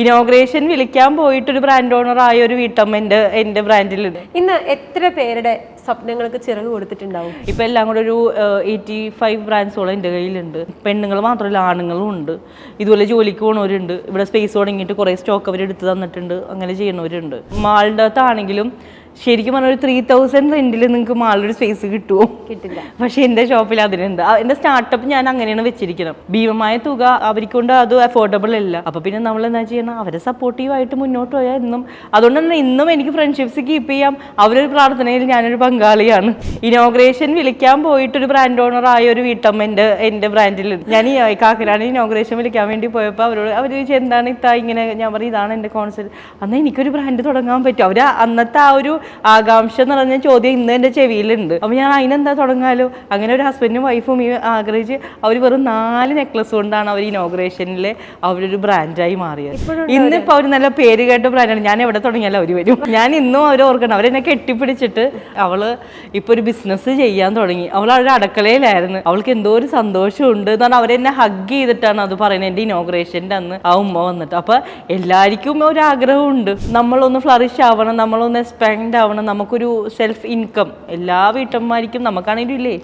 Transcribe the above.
Inauguration വിളിക്കാൻ പോയിട്ടൊരു brand owner ആയ ഒരു വീട്ടമ്മ എന്റെ എന്റെ ബ്രാൻഡിലുണ്ട് ഇന്ന് എത്ര പേരുടെ സ്വപ്നങ്ങൾക്ക് ചിറക് കൊടുത്തിട്ടുണ്ടാവും? ഇപ്പൊ എല്ലാം കൂടെ ഒരു എയ്റ്റി ഫൈവ് ബ്രാൻഡ്സോളം എന്റെ കയ്യിലുണ്ട്. പെണ്ണുങ്ങൾ മാത്രമല്ല ആണുങ്ങളും ഉണ്ട്. ഇതുപോലെ ജോലിക്ക് പോണവരുണ്ട്. ഇവിടെ സ്പേസ് തുടങ്ങിയിട്ട് കുറേ സ്റ്റോക്ക് അവർ എടുത്ത് തന്നിട്ടുണ്ട്. അങ്ങനെ ചെയ്യണവരുണ്ട് മാളിന്റെ അകത്താണെങ്കിലും ശരിക്കും പറഞ്ഞ ഒരു ത്രീ തൗസൻഡ് റെന്റിൽ നിങ്ങൾക്ക് മാളിലൊരു സ്പേസ് കിട്ടുമോ കിട്ടില്ല. പക്ഷെ എന്റെ ഷോപ്പിൽ അതിനുണ്ട്. എന്റെ എന്റെ സ്റ്റാർട്ടപ്പ് ഞാൻ അങ്ങനെയാണ് വെച്ചിരിക്കുന്നത്. ഭീമമായ തുക അവർക്കൊണ്ട് അത് അഫോർഡബിൾ അല്ല. അപ്പൊ പിന്നെ നമ്മൾ എന്താ ചെയ്യണം? അവരെ സപ്പോർട്ടീവായിട്ട് മുന്നോട്ട് പോയാൽ എന്നും. അതുകൊണ്ട് തന്നെ ഇന്നും എനിക്ക് ഫ്രണ്ട്ഷിപ്സ് കീപ്പ് ചെയ്യാം. അവരൊരു പ്രാർത്ഥനയിൽ ഞാനൊരു പങ്കാളിയാണ്. ഇനോഗ്രേഷൻ വിളിക്കാൻ പോയിട്ട് ഒരു ബ്രാൻഡ് ഓണർ ആയ ഒരു വീട്ടമ്മ എന്റെ എന്റെ ബ്രാൻഡിൽ ഞാൻ ഈ കാക്കലാണ് ഇനോഗ്രേഷൻ വിളിക്കാൻ വേണ്ടി പോയപ്പോൾ അവരോട് അവർ ചോദിച്ചു എന്താണ് ഇത്താ ഇങ്ങനെ? ഞാൻ പറയും ഇതാണ് എന്റെ കോൺസെപ്റ്റ് അന്ന് എനിക്കൊരു ബ്രാൻഡ് തുടങ്ങാൻ പറ്റും. അവർ അന്നത്തെ ആ ഒരു ആകാംക്ഷ എന്ന് പറഞ്ഞ ചോദ്യം ഇന്ന് എന്റെ ചെവിയിലുണ്ട്. അപ്പോൾ ഞാൻ അതിനെന്താ തുടങ്ങാലോ? അങ്ങനെ ഒരു ഹസ്ബൻഡും വൈഫും ഈ ആഗ്രഹിച്ച് അവർ വെറും നാല് നെക്ലസ് കൊണ്ടാണ് അവർ ഇനോഗ്രേഷനിൽ അവരൊരു ബ്രാൻഡായി മാറിയത്. ഇന്നിപ്പോൾ അവർ നല്ല പേര് കേട്ട ബ്രാൻഡാണ് ഞാൻ എവിടെ തുടങ്ങിയാലും അവർ വരും. ഞാൻ ഇന്നും അവർ ഓർക്കണം. അവരെന്നെ കെട്ടിപ്പിടിച്ചിട്ട് അവൾ ഇപ്പൊ ഒരു ബിസിനസ് ചെയ്യാൻ തുടങ്ങി. അവൾ അവരുടെ അടുക്കളയിലായിരുന്നു. അവൾക്ക് എന്തോ ഒരു സന്തോഷമുണ്ട് എന്ന് പറഞ്ഞാൽ അവരെന്നെ ഹഗ് ചെയ്തിട്ടാണ് അത് പറയുന്നത്. എന്റെ ഇനോഗ്രേഷന്റെ അന്ന് ആ ഉമ്മ വന്നിട്ട്. അപ്പൊ എല്ലാവർക്കും ഒരു ആഗ്രഹമുണ്ട്. നമ്മളൊന്ന് ഫ്ലറിഷ് ആവണം. നമ്മളൊന്ന് എക്സ്പാൻഡ് ആവണം നമുക്കൊരു സെൽഫ് ഇൻകം എല്ലാ വീട്ടമ്മമാർക്കും നമുക്കാണെങ്കിലും ഇല്ലേ?